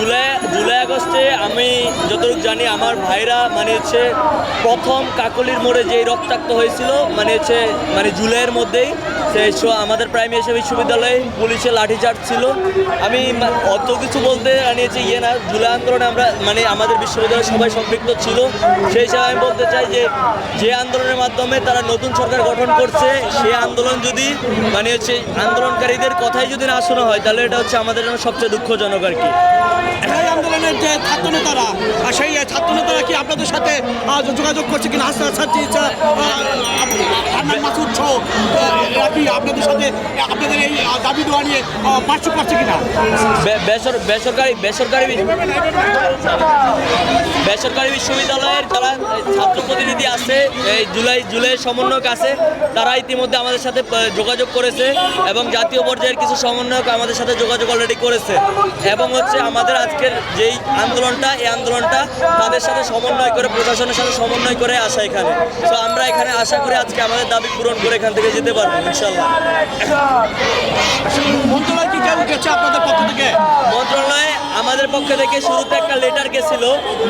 জুলাই জুলাই আগস্টে আমি যতটুকু জানি আমার ভাইরা মানে হচ্ছে প্রথম কাকলির মোড়ে যেই রক্তাক্ত হয়েছিল মানে হচ্ছে মানে জুলাইয়ের মধ্যেই সেই আমাদের প্রাইমারি বিশ্ববিদ্যালয়ে পুলিশের লাঠিচার্জ ছিল। আমি অত কিছু বলতে মানে হচ্ছে ইয়ে না, জুলাই আন্দোলনে আমরা মানে আমাদের বিশ্ববিদ্যালয়ে সবাই সম্পৃক্ত ছিল। সেই হিসাবে আমি বলতে চাই যে যে আন্দোলনের মাধ্যমে তারা নতুন সরকার গঠন করছে সেই আন্দোলন যদি মানে হচ্ছে আন্দোলনকারীদের কথাই যদি না শোনা হয়, তাহলে এটা হচ্ছে আমাদের জন্য সবচেয়ে দুঃখজনক আর কি। আন্দোলনের যে ছাত্র নেতারা আহ, সেই ছাত্র নেতারা কি আপনাদের সাথে যোগাযোগ করছে কিনা হাসনা ছাত্রী আপনার মাসুদ কি আপনাদের সাথে, আপনাদের এই দাবি দেওয়া নিয়ে পার্শ্ব করছে কিনা? বেসর- বেসরকারি বেসরকারি বেসরকারি বিশ্ববিদ্যালয়ের যারা ছাত্র প্রতিনিধি আছে, এই জুলাই জুলাইয়ের সমন্বয়ক আছে, তারা ইতিমধ্যে আমাদের সাথে যোগাযোগ করেছে এবং জাতীয় পর্যায়ের কিছু সমন্বয়ক আমাদের সাথে যোগাযোগ অলরেডি করেছে। এবং হচ্ছে আমাদের আজকের যেই আন্দোলনটা, এই আন্দোলনটা তাদের সাথে সমন্বয় করে, প্রশাসনের সাথে সমন্বয় করে আসা এখানে। তো আমরা এখানে আশা করি আজকে আমাদের দাবি পূরণ করে এখান থেকে যেতে পারব ইনশাল্লাহ মন্ত্রণালয় কি কেউ গেছে আপনাদের পক্ষ থেকে মন্ত্রণালয়ে আমাদের পক্ষ থেকে শুরুতে একটা লেটার গেছিল।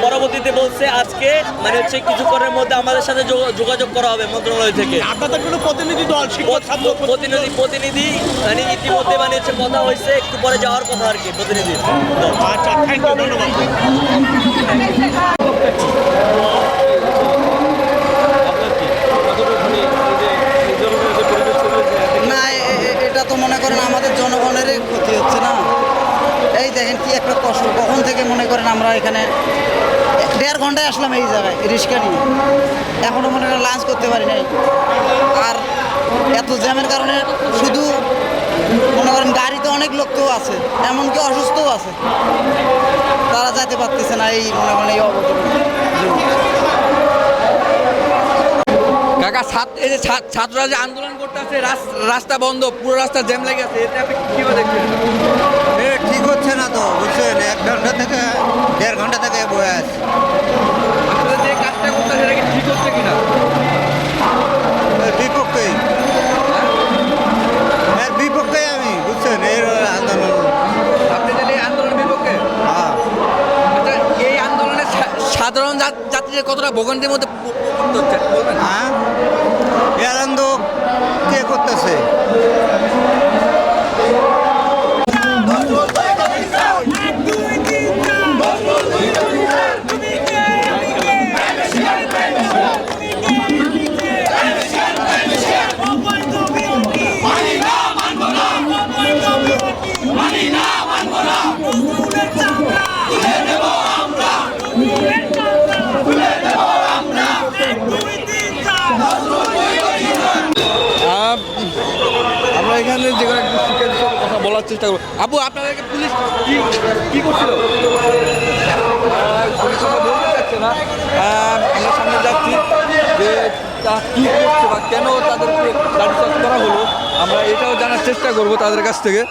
পরবর্তীতে বলছে আজকে মানে হচ্ছে কিছুক্ষণের মধ্যে আমাদের সাথে যোগ- যোগাযোগ করা হবে মন্ত্রণালয় থেকে। আপনাদের কোনো প্রতিনিধি দল প্রতিনিধি। প্রতিনিধি মানে ইতিমধ্যে মানে হচ্ছে কথা হয়েছে একটু পরে যাওয়ার কথা আর কি প্রতিনিধি। আচ্ছা থ্যাংক ইউ ধন্যবাদ। এই দেখেন কি একটা কষ্ট কখন থেকে মনে করেন আমরা এখানে দেড় ঘন্টায় আসলাম এই জায়গায়, রিক্সা নিয়ে। এখনও মনে করেন লাঞ্চ করতে পারি নাই। আর এত জ্যামের কারণে শুধু মনে করেন গাড়িতে অনেক লোক তো আছে, এমনকি অসুস্থও আছে। তারা যেতে পারতেছে না এই মনে করেন এই কাকা, ছাত্র এই যে ছাত্ররা যে আন্দোলন করতেছে রাস্তা বন্ধ, পুরো রাস্তা জ্যাম লেগে আছে এতে আপনি কীভাবে দেখছেন? ঘণ্টা থেকে দেড় ঘণ্টা থেকে বয়ে আছে আপনারা যে কাজটা করতেছে সেটা কি ঠিক হচ্ছে কিনা? এর বিপক্ষেই। এর বিপক্ষেই আমি বুঝছেন? এর আন্দোলন। আপনি তাহলে এই বিপক্ষে? হ্যাঁ। আচ্ছা এই আন্দোলনে সাধারণ যাত্রীদের কতটা ভোগান্তির মধ্যে পড়তে হচ্ছে হ্যাঁ? এ আনন্দ কে করতেছে? এখানে যে কোনো কথা বলার চেষ্টা করব আবু আপনাদেরকে পুলিশ কি কি করছিল? বলতে চাচ্ছে না আমরা সামনে যাচ্ছি যে তারা কী করছে বা কেন তাদেরকে লাঠিচার্জ করা হলো, আমরা এটাও জানার চেষ্টা করব তাদের কাছ থেকে।